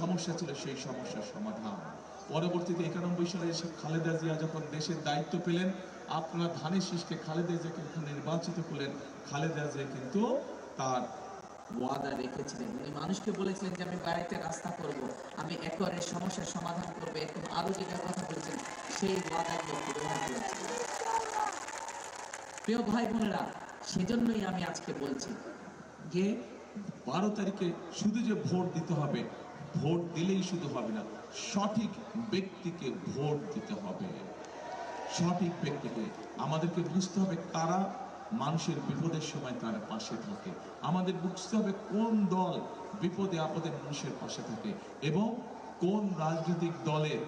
সমস্যা ছিল, সেই সমস্যার সমাধান। পরবর্তীতে একানব্বই সালে এসে খালেদা জিয়া যখন দেশের দায়িত্ব পেলেন, আপনারা ধানের শীষকে খালেদা জিয়াকে নির্বাচিত করলেন। খালেদা জিয়া কিন্তু তার ওয়াদা রেখেছিলেন। উনি মানুষকে বলেছিলেন যে, আমি বাড়িতে রাস্তা করব, আমি একরের সমস্যার সমাধান করব। এখন আরও যেটা কথা বলেছেন সেই ওয়াদাগুলো পূরণ করেছিলেন প্রিয় ভাই বোনেরা, সেজন্যই আমি আজকে বলছি যে, বারো তারিখে শুধু যে ভোট দিতে হবে ভোট দিলেই শুধু হবে না, সঠিক ব্যক্তিকে ভোট দিতে হবে। সঠিক ব্যক্তিকে। আমাদেরকে বুঝতে হবে কারা মানুষের বিপদের সময় তার পাশে থাকে। আমাদের বুঝতে হবে কোন দল বিপদে আপদে মানুষের পাশে থাকে এবং কোন রাজনৈতিক দলের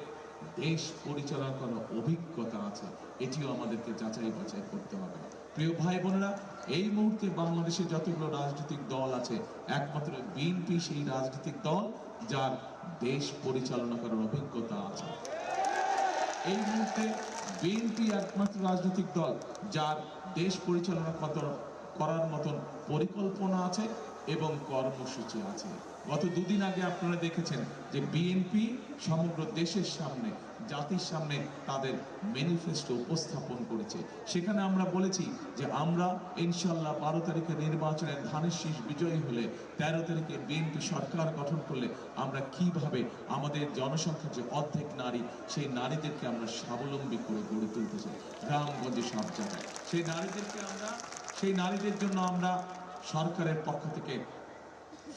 দেশ পরিচালনা করার অভিজ্ঞতা আছে। এটিও আমাদেরকে যাচাই বাছাই করতে হবে। প্রিয় ভাই বোনেরা, এই মুহূর্তে বাংলাদেশে যতগুলো রাজনৈতিক দল আছে, একমাত্র বিএনপি সেই রাজনৈতিক দল যার দেশ পরিচালনা করার অভিজ্ঞতা আছে। এই মুহূর্তে বিএনপি একমাত্র রাজনৈতিক দল যার দেশ পরিচালনা করার মতন পরিকল্পনা আছে এবং কর্মসূচি আছে। গত দুদিন আগে আপনারা দেখেছেন যে বিএনপি সমগ্র দেশের সামনে, জাতির সামনে তাদের ম্যানিফেস্টো উপস্থাপন করেছে। সেখানে আমরা বলেছি যে আমরা ইনশাল্লাহ বারো তারিখে নির্বাচনে ধানের শীষ বিজয়ী হলে তেরো তারিখে বিএনপি সরকার গঠন করলে আমরা কীভাবে আমাদের জনসংখ্যার যে অর্ধেক নারী, সেই নারীদেরকে আমরা স্বাবলম্বী করে গড়ে তুলতে চাই গ্রামগঞ্জে সব জায়গায়। সেই নারীদেরকে আমরা, সেই নারীদের জন্য আমরা সরকারের পক্ষ থেকে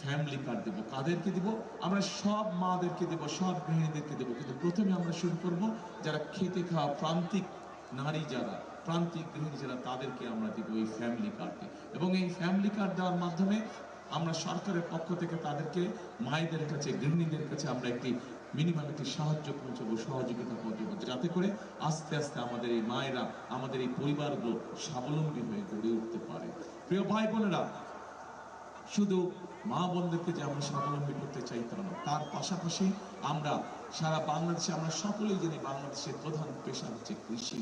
ফ্যামিলি কার্ড দেবো, কাদেরকে দিব? আমরা সব মাদেরকে দেবো, সব গৃহিণীদেরকে দেবো। কিন্তু প্রথমে আমরা শুরু করব, যারা খেতে খাওয়া প্রান্তিক নারী যারা, প্রান্তিক গৃহিণী যারা, তাদেরকে আমরা দিব এই ফ্যামিলি কার্ডে এবং এই ফ্যামিলি কার্ড দেওয়ার মাধ্যমে আমরা সরকারের পক্ষ থেকে তাদেরকে, মায়েদের কাছে, গৃহিণীদের কাছে আমরা একটি মিনিমাম একটি সাহায্য পৌঁছাবো, সহযোগিতা পৌঁছাবো, যাতে করে আস্তে আস্তে আমাদের এই মায়েরা, আমাদের এই পরিবারগুলো স্বাবলম্বী হয়ে গড়ে উঠতে পারে। প্রিয় ভাই বোনেরা শুধু মা বোনদেরকে যে আমরা স্বাবলম্বী করতে চাই তা না তার পাশাপাশি আমরা সারা বাংলাদেশে আমরা সকলেই জানি বাংলাদেশের প্রধান পেশা হচ্ছে কৃষি।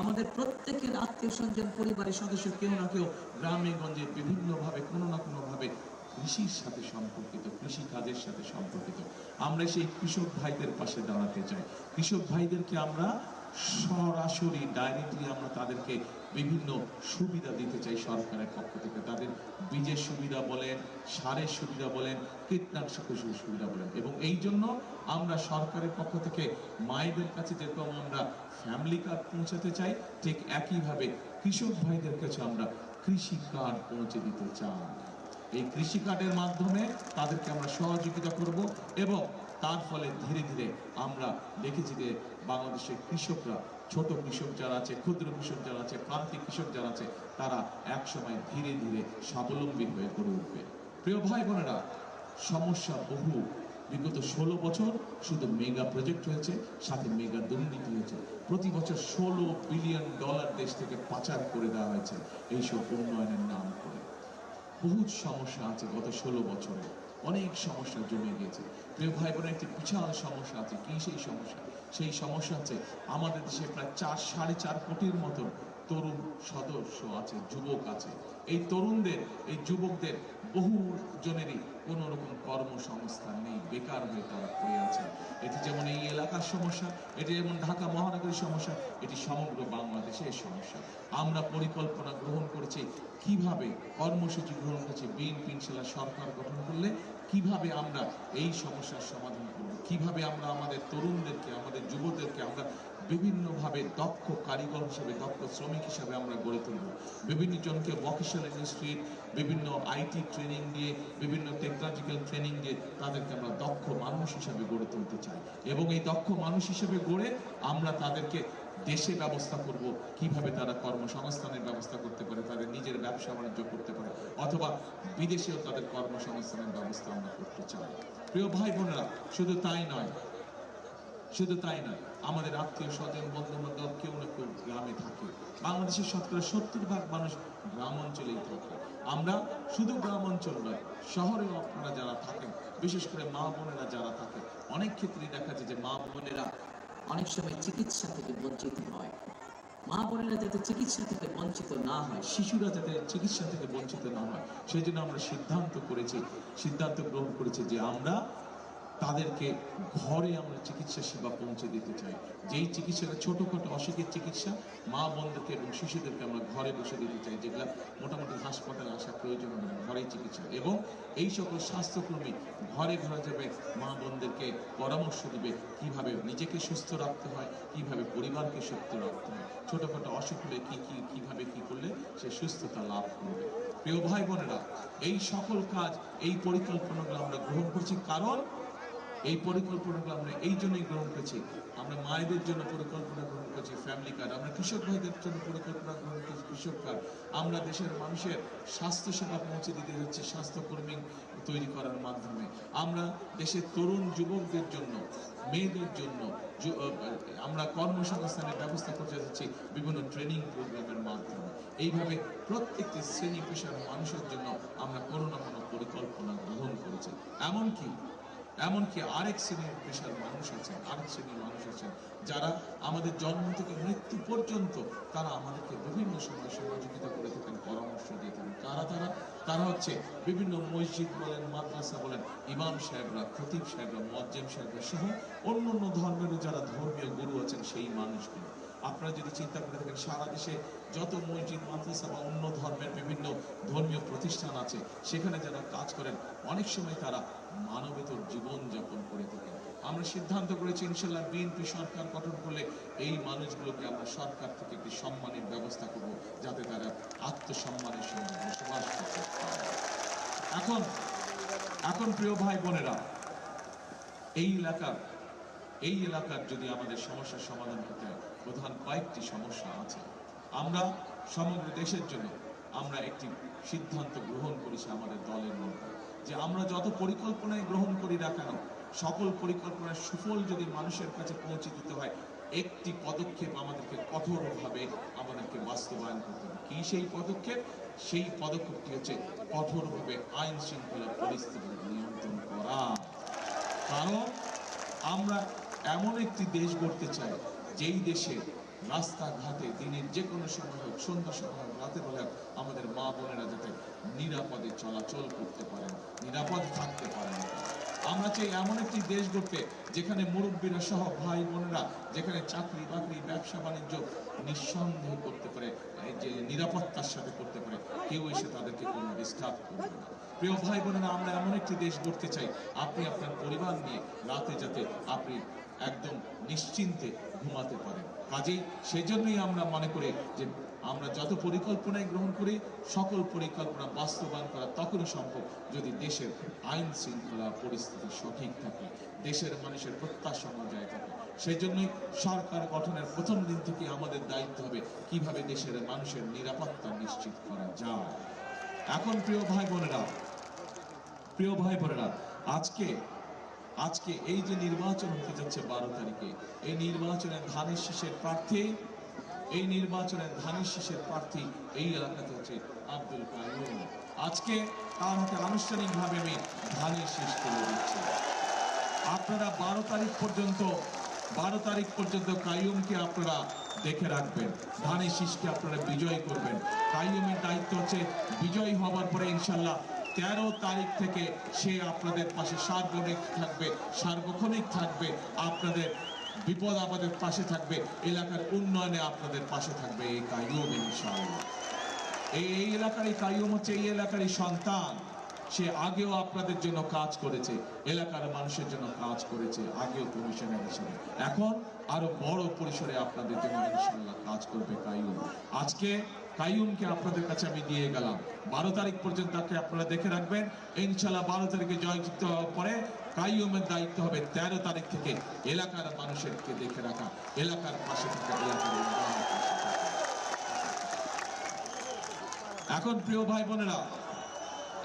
আমাদের প্রত্যেকের আত্মীয় স্বজন, পরিবারের সদস্য কেউ না কেউ গ্রামে গঞ্জে বিভিন্নভাবে, কোনো না কোনোভাবে কৃষির সাথে সম্পর্কিত কৃষি কাজের সাথে সম্পর্কিত। আমরা সেই কৃষক ভাইদের পাশে দাঁড়াতে চাই। কৃষক ভাইদেরকে আমরা সরাসরি ডাইরেক্টলি আমরা তাদেরকে বিভিন্ন সুবিধা দিতে চাই সরকারের পক্ষ থেকে। তাদের বীজের সুবিধা বলেন, সারের সুবিধা বলেন, কীটনাশকের সুবিধা বলেন। এবং এই জন্য আমরা সরকারের পক্ষ থেকে মায়েদের কাছে যেরকম আমরা ফ্যামিলি কার্ড পৌঁছাতে চাই, ঠিক একইভাবে কৃষক ভাইদের কাছে আমরা কৃষি কার্ড পৌঁছে দিতে চাই। এই কৃষি কার্ডের মাধ্যমে তাদেরকে আমরা সহযোগিতা করব এবং তার ফলে ধীরে ধীরে আমরা দেখেছি যে বাংলাদেশের কৃষকরা ছোট কৃষক যারা আছে, ক্ষুদ্র কৃষক যারা আছে প্রান্তিক কৃষক যারা আছে, তারা একসময় ধীরে ধীরে স্বাবলম্বী হয়ে গড়ে উঠবে। প্রিয় ভাই বোনেরা, সমস্যা বহু। বিগত ষোলো বছর শুধু মেগা প্রজেক্ট হয়েছে, সাথে মেগা দুর্নীতি হয়েছে। প্রতি বছর ষোলো বিলিয়ন ডলার দেশ থেকে পাচার করে দেওয়া হয়েছে এইসব উন্নয়নের নাম করে। বহু সমস্যা আছে গত ষোলো বছরে। অনেক সমস্যা জমে গিয়েছে। প্রিয় ভাই বোনের একটি বিশাল সমস্যা আছে। কি সেই সমস্যা? সেই সমস্যা হচ্ছে আমাদের দেশে প্রায় চার, সাড়ে চার কোটির মতন তরুণ সদস্য আছে, যুবক আছে। এই তরুণদের, এই যুবকদের বহু জনেরই কোনো রকম কর্মসংস্থান নেই, বেকার হয়ে তারা পড়ে আছে। এটি যেমন এই এলাকার সমস্যা, এটি যেমন ঢাকা মহানগরীর সমস্যা, এটি সমগ্র বাংলাদেশের সমস্যা। আমরা পরিকল্পনা গ্রহণ করেছি, কীভাবে কর্মসূচি গ্রহণ করেছি, বিএনপি ইনশাল্লাহ সরকার গঠন করলে কীভাবে আমরা এই সমস্যার সমাধান করব, কীভাবে আমরা আমাদের তরুণদেরকে, আমাদের যুবদেরকে আমরা বিভিন্নভাবে দক্ষ কারিগর হিসেবে, দক্ষ শ্রমিক হিসেবে আমরা গড়ে তুলব। বিভিন্ন জনকে ভকেশনাল ইন্ডাস্ট্রি বিভিন্ন আইটি ট্রেনিং দিয়ে, বিভিন্ন টেকনোলজিক্যাল ট্রেনিং দিয়ে তাদেরকে আমরা দক্ষ মানুষ হিসেবে গড়ে তুলতে চাই। এবং এই দক্ষ মানুষ হিসেবে গড়ে আমরা তাদেরকে দেশে ব্যবস্থা করব, কীভাবে তারা কর্মসংস্থানের ব্যবস্থা করতে পারে, তাদের নিজের ব্যবসা বাণিজ্য করতে পারে, অথবা বিদেশেও তাদের কর্মসংস্থানের ব্যবস্থা আমরা করতে চাই। প্রিয় ভাই বোনেরা, শুধু তাই নয় শুধু তাই নয়, আমাদের আত্মীয় স্বজন বন্ধু বান্ধব কেউ না কেউ গ্রামে থাকে। বাংলাদেশের শতকরা সত্তর ভাগ মানুষ গ্রাম অঞ্চলেই থাকে। আমরা শুধু গ্রাম অঞ্চল নয়, শহরেও আপনারা যারা থাকেন, বিশেষ করে মা বোনেরা যারা থাকে অনেক ক্ষেত্রেই দেখা যায় যে মা বোনেরা অনেক সময় চিকিৎসা থেকে বঞ্চিত হয়। মা বোনেরা যাতে চিকিৎসা থেকে বঞ্চিত না হয়, শিশুরা যাতে চিকিৎসা থেকে বঞ্চিত না হয় সেই জন্য আমরা সিদ্ধান্ত করেছি, সিদ্ধান্ত গ্রহণ করেছি যে আমরা তাদেরকে ঘরে আমরা চিকিৎসা সেবা পৌঁছে দিতে চাই। যেই চিকিৎসাটা ছোটখাটো অসুখের চিকিৎসা, মা বোনদেরকে এবং শিশুদেরকে আমরা ঘরে বসে দিতে চাই, যেগুলো মোটামুটি হাসপাতালে আসা প্রয়োজন হবে না, ঘরেই চিকিৎসা। এবং এই সকল স্বাস্থ্যকর্মী ঘরে ঘরে যাবে, মা বোনদেরকে পরামর্শ দিবে কীভাবে নিজেকে সুস্থ রাখতে হয়, কীভাবে পরিবারকে সুস্থ রাখতে হয়, ছোটখাটো অসুখ হলে কী কী, কীভাবে কি করলে সে সুস্থতা লাভ করবে। প্রিয় ভাই বোনেরা, এই সকল কাজ, এই পরিকল্পনাগুলো আমরা গ্রহণ করছি কারণ এই পরিকল্পনাগুলো আমরা এই জন্যই গ্রহণ করছি। আমরা মায়েদের জন্য পরিকল্পনা গ্রহণ করছি ফ্যামিলি কার্ড আমরা কৃষক ভাইদের জন্য পরিকল্পনা গ্রহণ করছি, কৃষক কার্ড আমরা দেশের মানুষের স্বাস্থ্য সেবা পৌঁছে দিতে যাচ্ছি স্বাস্থ্যকর্মী তৈরি করার মাধ্যমে। আমরা দেশের তরুণ যুবকদের জন্য, মেয়েদের জন্য আমরা কর্মসংস্থানের ব্যবস্থা করতে যাচ্ছি বিভিন্ন ট্রেনিং প্রোগ্রামের মাধ্যমে। এইভাবে প্রত্যেকটি শ্রেণি পেশার মানুষের জন্য আমরা কোনো না কোনো পরিকল্পনা গ্রহণ করেছি। এমনকি এমনকি আরেক শ্রেণির পেশার মানুষ আছেন, আরেক শ্রেণির মানুষ আছেন যারা আমাদের জন্ম থেকে মৃত্যু পর্যন্ত তারা আমাদেরকে বিভিন্ন সময় সহযোগিতা করে থাকেন, পরামর্শ দিয়ে থাকেন। কারা তারা? তারা হচ্ছে বিভিন্ন মসজিদ বলেন, মাদ্রাসা বলেন, ইমাম সাহেবরা, খতিব সাহেবরা মজ্জেম সাহেবরা সহ অন্য অন্য ধর্মেরও যারা ধর্মীয় গুরু আছেন সেই মানুষগুলো। আপনারা যদি চিন্তা করে থাকেন, সারা দেশে যত মসজিদ, মাদ্রাসা বা অন্য ধর্মের বিভিন্ন ধর্মীয় প্রতিষ্ঠান আছে, সেখানে যারা কাজ করেন, অনেক সময় তারা মানবেতর জীবন যাপন করে থাকেন। আমরা সিদ্ধান্ত করেছি ইনশাল্লাহ বিএনপি সরকার গঠন করলে এই মানুষগুলোকে আমরা সরকার থেকে একটি সম্মানের ব্যবস্থা করব, যাতে তারা আত্মসম্মানের সঙ্গে বসবাস করতে এখন এখন প্রিয় ভাই বোনেরা, এই এলাকার এই এলাকার যদি আমাদের সমস্যার সমাধান করতে হয় প্রধান কয়েকটি সমস্যা আছে। আমরা সমগ্র দেশের জন্য আমরা একটি সিদ্ধান্ত গ্রহণ করেছি আমাদের দলের মধ্যে, যে আমরা যত পরিকল্পনায় গ্রহণ করি না কেন, সকল পরিকল্পনার সুফল যদি মানুষের কাছে পৌঁছে দিতে হয়, একটি পদক্ষেপ আমাদেরকে কঠোরভাবে আমাদেরকে বাস্তবায়ন করতে হবে। কি সেই পদক্ষেপ? সেই পদক্ষেপটি হচ্ছে কঠোরভাবে আইন শৃঙ্খলা পরিস্থিতি নিয়ন্ত্রণ করা। কারণ আমরা এমন একটি দেশ গড়তে চাই যেই দেশে রাস্তাঘাটে দিনের যে কোনো সময় হোক, সন্ধ্যা সময় হোক রাতে বেলা আমাদের মা বোনেরা যাতে নিরাপদে চলাচল করতে পারেন, নিরাপদ থাকতে পারেন। আমরা চাই এমন একটি দেশ গড়তে যেখানে মুরব্বীরা সহ ভাই বোনেরা, যেখানে চাকরি বাকরি, ব্যবসা বাণিজ্য নিঃসন্দেহ করতে পারে যে নিরাপত্তার সাথে করতে পারে, কেউ এসে তাদেরকে কোনো ডিস্টার্ব করবে না। প্রিয় ভাই বোনেরা, আমরা এমন একটি দেশ গড়তে চাই, আপনি আপনার পরিবার নিয়ে রাতে যাতে আপনি একদম নিশ্চিন্তে ঘুমাতে পারেন। কাজেই সেজন্যই আমরা মনে করি যে আমরা যত পরিকল্পনায় গ্রহণ করি, সকল পরিকল্পনা বাস্তবায়ন করা তখনই সম্ভব যদি দেশের আইন শৃঙ্খলা পরিস্থিতি সঠিক থাকে, দেশের মানুষের প্রত্যাশা অনুযায়ী থাকে। সেই জন্যই সরকার গঠনের প্রথম দিন থেকে আমাদের দায়িত্ব হবে কীভাবে দেশের মানুষের নিরাপত্তা নিশ্চিত করা যায়। এখন প্রিয় ভাই বোনেরা, প্রিয় ভাই বোনেরা, আজকে আজকে এই যে নির্বাচন হতে যাচ্ছে বারো তারিখে, এই নির্বাচনের ধানের শীষের প্রার্থী এই নির্বাচনের ধানের শীষের প্রার্থী এই এলাকাতে হচ্ছে আব্দুল কায়ুম আজকে তার হাতে আনুষ্ঠানিকভাবে আমি ধানের শীষ তুলে দিচ্ছি। আপনারা বারো তারিখ পর্যন্ত, বারো তারিখ পর্যন্ত কাইয়ুমকে আপনারা দেখে রাখবেন। ধানের শীষকে আপনারা বিজয় করবেন। কাইয়ুমের দায়িত্ব হচ্ছে বিজয় হবার পরে ইনশাল্লাহ তেরো তারিখ থেকে সে আপনাদের পাশে সার্বনিক থাকবে, সার্বক্ষণিক থাকবে আপনাদের বিপদ আমাদের পাশে থাকবে, এলাকার উন্নয়নে আপনাদের পাশে থাকবে এই কায়ুম ইনশাআল্লাহ। এই এলাকারই কাইয়ুম হচ্ছে, এই এলাকারই সন্তান। সে আগেও আপনাদের জন্য কাজ করেছে, এলাকার মানুষের জন্য কাজ করেছে, আগেও কমিশনের হিসেবে। এখন আরও বড় পরিসরে আপনাদের জন্য ইনশাল্লাহ কাজ করবে কায়ুম। আজকে আপনাদের কাছে আমি দিয়ে গেলাম। বারো তারিখ পর্যন্ত তাকে আপনারা দেখে রাখবেন। ইনশাল্লাহ বারো তারিখে হওয়ার পরে দায়িত্ব হবে তেরো তারিখ থেকে এলাকার মানুষেরকে দেখে রাখা, এলাকার পাশে। এখন প্রিয় ভাই বোনেরা,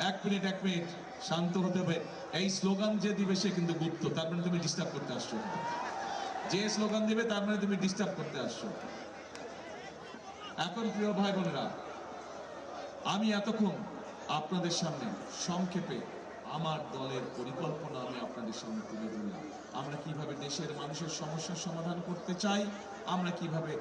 এক মিনিট এক মিনিট, শান্ত হতে হবে। এই স্লোগান যে দিবে সে কিন্তু গুপ্ত, তার মানে তুমি ডিস্টার্ব করতে আসছো যে স্লোগান দিবে, তার মানে তুমি ডিস্টার্ব করতে আসছো। এখন প্রিয় ভাই বোনেরা আমি এতক্ষণ আপনাদের সামনে সংক্ষেপে আমার দলের পরিকল্পনা আমি আপনাদের সামনে তুলে ধরলাম। আমরা কীভাবে দেশের মানুষের সমস্যার সমাধান করতে চাই, আমরা কীভাবে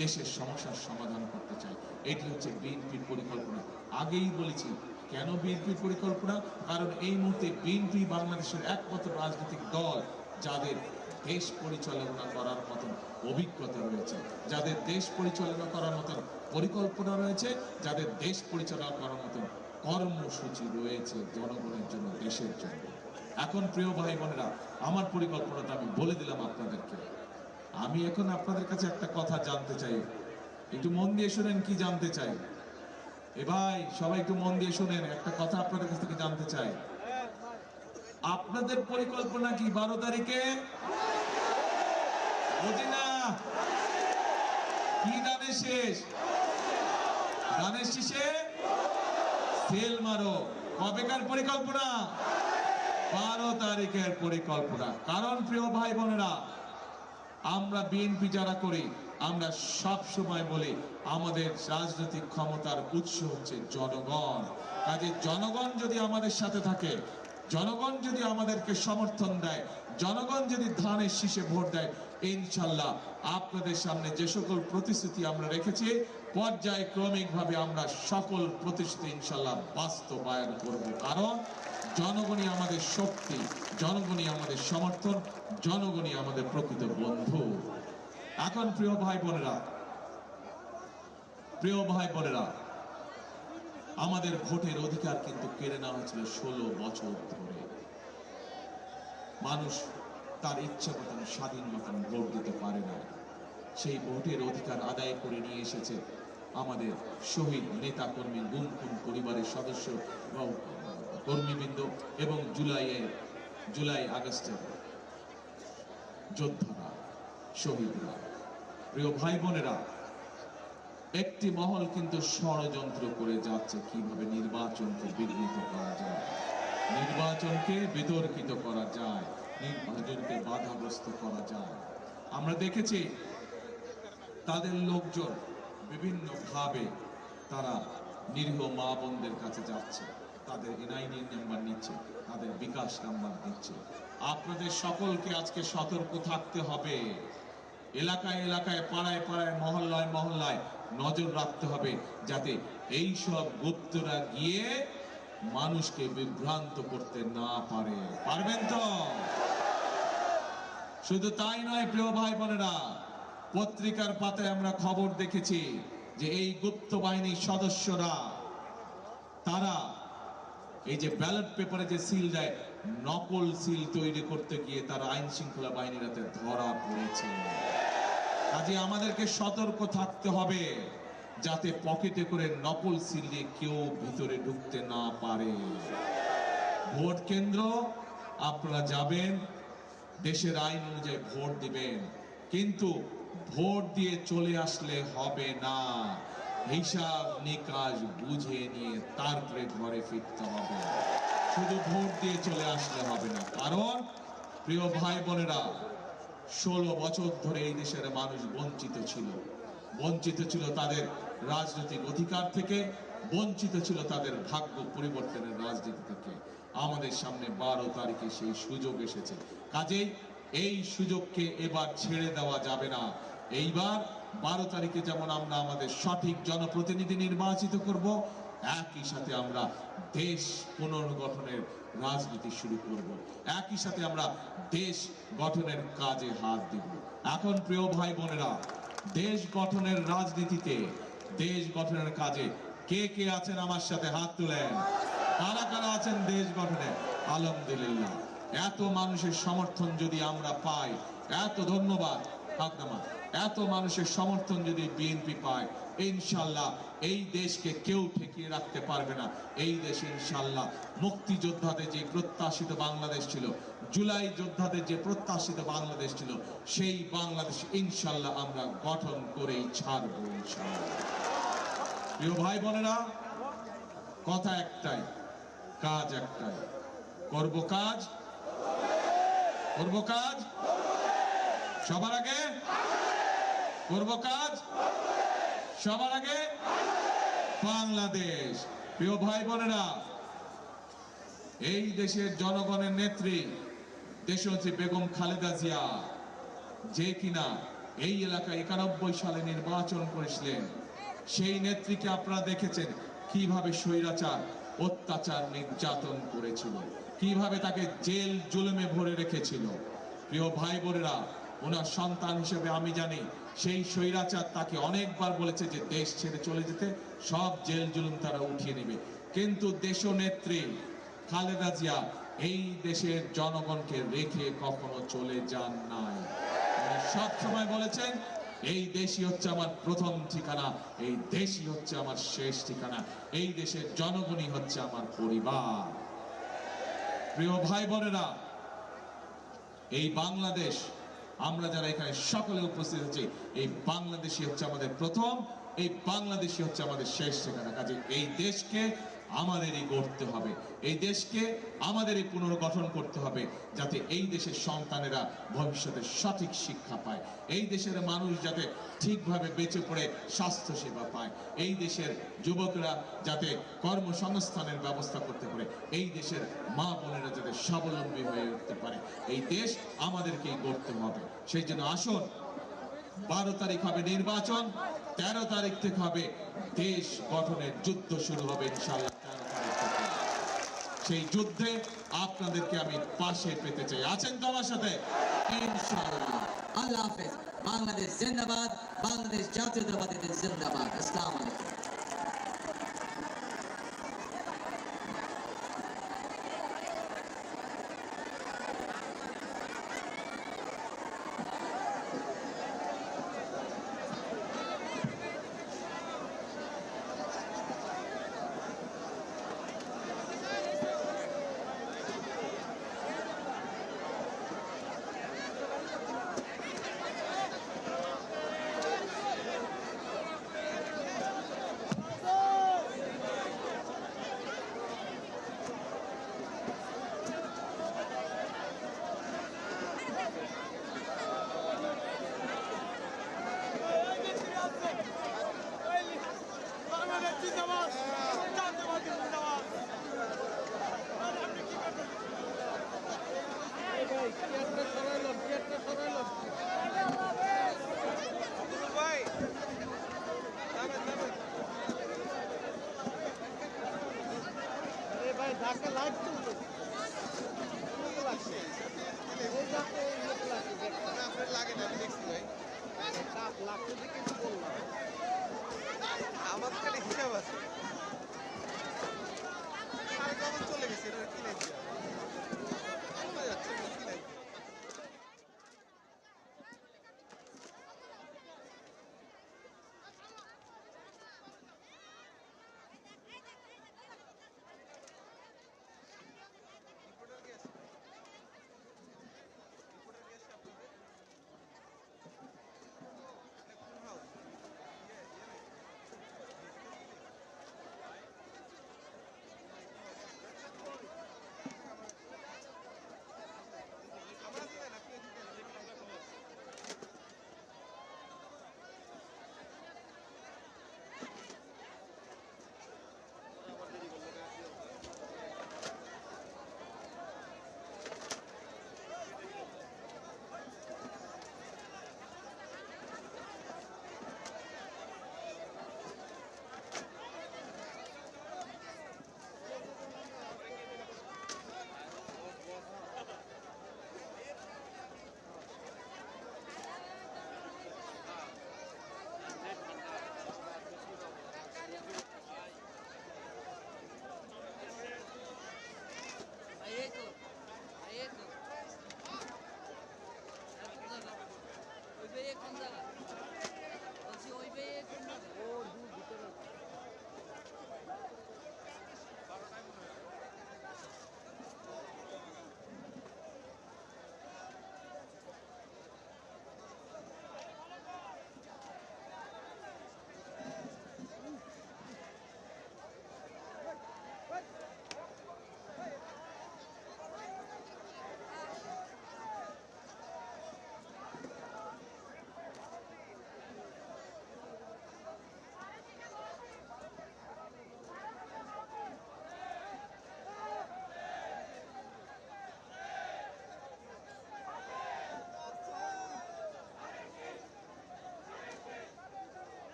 দেশের সমস্যার সমাধান করতে চাই, এটি হচ্ছে বিএনপির পরিকল্পনা। আগেই বলেছি, কেন বিএনপির পরিকল্পনা? কারণ এই মুহূর্তে বিএনপি বাংলাদেশের একমাত্র রাজনৈতিক দল যাদের দেশ পরিচালনা করার মতন অভিজ্ঞতা রয়েছে। যাদের দেশ পরিচালনা করার মতন পরিকল্পনা রয়েছে, যাদের দেশ পরিচালনা করার মতন কর্মসূচি রয়েছে জনগণের জন্য, দেশের জন্য। এখন প্রিয় ভাই বোনেরা, আমার পরিকল্পনাটা আমি বলে দিলাম আপনাদেরকে। আমি এখন আপনাদের কাছে একটা কথা জানতে চাই। একটু মন দিয়ে শুনেন কি জানতে চাই? এ ভাই, সবাই একটু মন দিয়ে শুনেন, একটা কথা আপনাদের কাছ থেকে জানতে চাই। আপনাদের পরিকল্পনা কি বারো তারিখে? বুঝি না কি দানের শেষ? দানের শেষে সেল মারো। কবেকার পরিকল্পনা? বারো তারিখের পরিকল্পনা। কারণ প্রিয় ভাই বোনেরা, আমরা বিএনপি যারা করি, আমরা সব সময় বলি, আমাদের রাজনৈতিক ক্ষমতার উৎস হচ্ছে জনগণ। কাজে জনগণ যদি আমাদের সাথে থাকে জনগণ যদি আমাদেরকে সমর্থন দেয়, জনগণ যদি ধানের শীষে ভোট দেয়, ইনশাল্লাহ আপনাদের সামনে যে সকল প্রতিশ্রুতি আমরা রেখেছি, পর্যায়ক্রমিকভাবে আমরা সকল প্রতিশ্রুতি ইনশাল্লাহ বাস্তবায়ন করব। কারণ জনগণই আমাদের শক্তি, জনগণই আমাদের সমর্থন, জনগণই আমাদের প্রকৃত বন্ধু। এখন প্রিয় ভাই বোনেরা, প্রিয় ভাই বোনেরা আমাদের ভোটের অধিকার কিন্তু কেড়ে নেওয়া হয়েছিল ষোলো বছর ধরে। মানুষ তার ইচ্ছা মতন স্বাধীন মতন ভোট দিতে পারে না। সেই ভোটের অধিকার আদায় করে নিয়ে এসেছে আমাদের শহীদ নেতা কর্মী গুম খুন পরিবারের সদস্য কর্মীবৃন্দ এবং জুলাইয়ে, জুলাই আগস্টের যোদ্ধারা, শহীদরা। প্রিয় ভাই বোনেরা একটি মহল কিন্তু ষড়যন্ত্র করে যাচ্ছে, কীভাবে নির্বাচনকে বিঘ্নিত করা যায়। নির্বাচনকে বিতর্কিত করা যায়, নির্বাচনকে বাধাগ্রস্ত করা যায়। আমরা দেখেছি তাদের লোকজন বিভিন্ন ভাবে তারা নিরীহ মা বোনদের কাছে যাচ্ছে, তাদের এনআইডি নাম্বার নিচ্ছে, তাদের বিকাশ নাম্বার দিচ্ছে। আপনাদের সকলকে আজকে সতর্ক থাকতে হবে। এলাকায় এলাকায়, পাড়ায় পাড়ায়, মহল্লায় মহল্লায় নজর রাখতে হবে যাতে এই সব গুপ্তরা গিয়ে মানুষকে বিভ্রান্ত করতে না পারে। পারবেন তো? শুধু তাই নয়, প্রিয় ভাই বোনেরা পত্রিকার পাতায় আমরা খবর দেখেছি যে এই গুপ্ত বাহিনীর সদস্যরা, তারা এই যে ব্যালট পেপারে যে সিল দেয়, নকল সিল তৈরি করতে গিয়ে তারা আইন শৃঙ্খলা বাহিনীর হাতে ধরা পড়েছে। কাজে আমাদেরকে সতর্ক থাকতে হবে যাতে পকেটে করে নকল সিল কেউ ভিতরে ঢুকতে না পারে। ভোট কেন্দ্র, আপনারা যাবেন, দেশের আইন অনুযায়ী ভোট দিবেন। কিন্তু ভোট দিয়ে চলে আসলে হবে না। হিসাব নিকাশ বুঝে নিয়ে তারপরে ঘরে ফিরতে হবে। শুধু ভোট দিয়ে চলে আসলে হবে না। কারণ, প্রিয় ভাই বোনেরা ষোলো বছর ধরে এই দেশের মানুষ বঞ্চিত ছিল। বঞ্চিত ছিল তাদের রাজনৈতিক অধিকার থেকে, বঞ্চিত ছিল তাদের ভাগ্য পরিবর্তনের রাজনীতি থেকে। আমাদের সামনে বারো তারিখে সেই সুযোগ এসেছে। কাজেই এই সুযোগকে এবার ছেড়ে দেওয়া যাবে না। এইবার বারো তারিখে যেমন আমরা আমাদের সঠিক জনপ্রতিনিধি নির্বাচিত করব একই সাথে আমরা দেশ পুনর্গঠনের রাজনীতি শুরু করব। একই সাথে আমরা দেশ গঠনের কাজে হাত দিব। এখন প্রিয় ভাই বোনেরা, দেশ গঠনের রাজনীতিতে দেশ গঠনের কাজে কে কে আছেন আমার সাথে হাত তুলেন? কারা কারা আছেন দেশ গঠনে? আলহামদুলিল্লাহ। এত মানুষের সমর্থন যদি আমরা পাই, এত ধন্যবাদ। হাতনামা এত মানুষের সমর্থন যদি বিএনপি পায়, ইনশাল্লাহ এই দেশকে কেউ ঠেকিয়ে রাখতে পারবে না। এই দেশ ইনশাল্লাহ মুক্তিযোদ্ধাদের যে প্রত্যাশিত বাংলাদেশ ছিল, জুলাই যোদ্ধাদের যে প্রত্যাশিত বাংলাদেশ ছিল, সেই বাংলাদেশ ইনশাল্লাহ আমরা গঠন করেই ছাড়বো ইনশাল্লাহ। প্রিয় ভাই বোনেরা, কথা একটাই, কাজ একটাই। করব কাজ? করব কাজ? সবার আগে? করব কাজ? সবার আগে বাংলাদেশ। প্রিয় ভাই বোনেরা, এই দেশের জনগণের নেত্রী দেশনেত্রী বেগম খালেদা জিয়া, যে কিনা এই এলাকায় একানব্বই সালে নির্বাচন করেছিলেন, সেই নেত্রীকে আপনারা দেখেছেন কীভাবে স্বৈরাচার, অত্যাচার, নির্যাতন করেছিল, কীভাবে তাকে জেল জুলুমে ভরে রেখেছিল। প্রিয় ভাই বোনেরা ওনার সন্তান হিসেবে আমি জানি, সেই স্বৈরাচার তাকে অনেকবার বলেছে যে দেশ ছেড়ে চলে যেতে, সব জেল জুলুম তারা উঠিয়ে নেবে। কিন্তু দেশনেত্রী খালেদা জিয়া এই দেশের জনগণকে রেখে কখনো চলে যান নাই। সব সময় বলেছেন, এই দেশই হচ্ছে আমার প্রথম ঠিকানা, এই দেশই হচ্ছে আমার শেষ ঠিকানা, এই দেশের জনগণই হচ্ছে আমার পরিবার। প্রিয় ভাই বোনেরা, এই বাংলাদেশ আমরা যারা এখানে সকলে উপস্থিত হচ্ছি, এই বাংলাদেশি হচ্ছে আমাদের প্রথম, এই বাংলাদেশই হচ্ছে আমাদের শেষ ঠিকানা। কাজে এই দেশকে আমাদেরই গড়তে হবে। এই দেশকে আমাদেরই পুনর্গঠন করতে হবে, যাতে এই দেশের সন্তানেরা ভবিষ্যতে সঠিক শিক্ষা পায়। এই দেশের মানুষ যাতে ঠিকভাবে বেঁচে পড়ে স্বাস্থ্য সেবা পায়। এই দেশের যুবকরা যাতে কর্মসংস্থানের ব্যবস্থা করতে পারে। এই দেশের মা বোনেরা যাতে স্বাবলম্বী হয়ে উঠতে পারে। এই দেশ আমাদেরকেই গড়তে হবে। সেই জন্য আসুন, বারো তারিখ হবে নির্বাচন, তেরো তারিখ থেকে হবে দেশ গঠনের যুদ্ধ শুরু হবে ইনশাল্লাহ সেই যুদ্ধে আপনাদেরকে আমি পাশে পেতে চাই। আছেন তো আমার সাথে আল্লাহ হাফেজ। বাংলাদেশ জিন্দাবাদ, বাংলাদেশ জাতীয়তাবাদীদের জিন্দাবাদ। ইসলাম আলাইকুম।